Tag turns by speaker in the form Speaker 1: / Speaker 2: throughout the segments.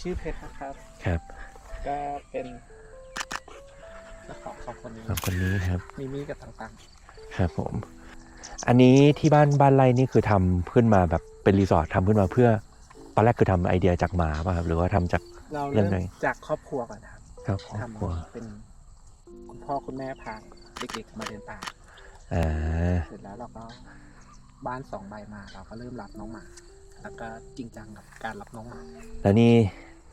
Speaker 1: ชื่อเพชรนะครับ
Speaker 2: ครับ
Speaker 1: ก็เป็นเจ้าของสองคนนี้
Speaker 2: สองคนนี้ครับ
Speaker 1: มิมี่กับต่าง
Speaker 2: ครับผม อันนี้ที่บ้านบ้านไร่นี่คือทำขึ้นมาแบบเป็นรีสอร์ททำขึ้นมาเพื่อตอนแรกคือทำไอเดียจากหมาป่ะครับหรือว่าทำจาก
Speaker 1: ๆเรา
Speaker 2: เรื่
Speaker 1: เริ่
Speaker 2: อง
Speaker 1: ม
Speaker 2: ไหน
Speaker 1: จากครอบครัวก่อนนะครับ
Speaker 2: ครับครอบ
Speaker 1: ทำ
Speaker 2: ครัว
Speaker 1: เป็นคุณพ่อคุณแม่พาเด็กๆมาเดินป่า
Speaker 2: อ่า
Speaker 1: เสร็จแล้วเราก็บ้านสองใบมาเราก็เริ่มรับน้องหมา แล้วก็จริงจังกับการรับน้องหมา
Speaker 2: แล้วนี่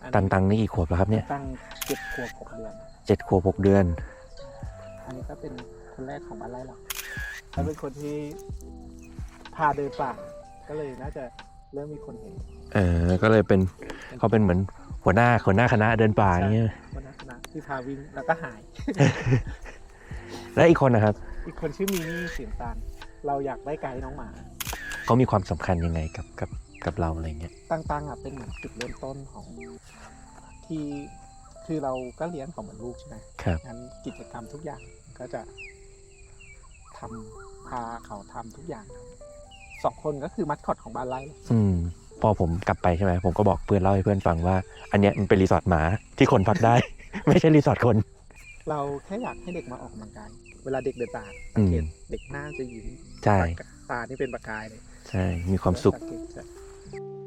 Speaker 1: อัน
Speaker 2: ตังตังนี่กี่ขวบแล้วครับเนี่ย
Speaker 1: ตั้งเจ็ดขวบหกเดือน
Speaker 2: เจ็ดขวบหกเดือน
Speaker 1: อันนี้ก็เป็นคนแรกของบ้านไร่เราเขาเป็นคนที่พาเดินป่า ก็เลยน่าจะเริ่มมีคนเห็น
Speaker 2: เออก็เลยเป็นเขาเป็นเหมือนหัวหน้าหัวหน้าคณะเดินป่าอย่างเงี้ย
Speaker 1: คนนั้นนะที่พาวิ่งแล้วก็หาย
Speaker 2: และอีกคนนะครับ
Speaker 1: อีกคนชื่อมินี่เสียงตาล เราอยากได้ไกด์น้องหมา
Speaker 2: เขามีความสำคัญยังไงกับกับ กับเราอะไรเงี้ย
Speaker 1: ตั้งๆอะเป็นเหมือนจุดเริ่มต้นของที่คือเราก็เลี้ยงเขาเหมือนลูกใช่ไหม
Speaker 2: ครับ
Speaker 1: งั้นกิจกรรมทุกอย่างก็จะทำพาเขาทำทุกอย่างสองคนก็คือมัดคอตของบ้านไร่
Speaker 2: อืมพอผมกลับไปใช่ไหมผมก็บอกเพื่อนเล่าให้เพื่อนฟังว่า อันเนี้ยมันเป็นรีสอร์ทหมาที่คนพักได้ ไม่ใช่รีสอร์ทคน
Speaker 1: เราแค่อยากให้เด็กมาออกกำลังกายเวลาเด็กเดินตามสังเกตเด็กหน้าจะยิ้ม
Speaker 2: ใช่
Speaker 1: ตานี่เป็นประกายเลย
Speaker 2: ใช่มีความสุข
Speaker 1: you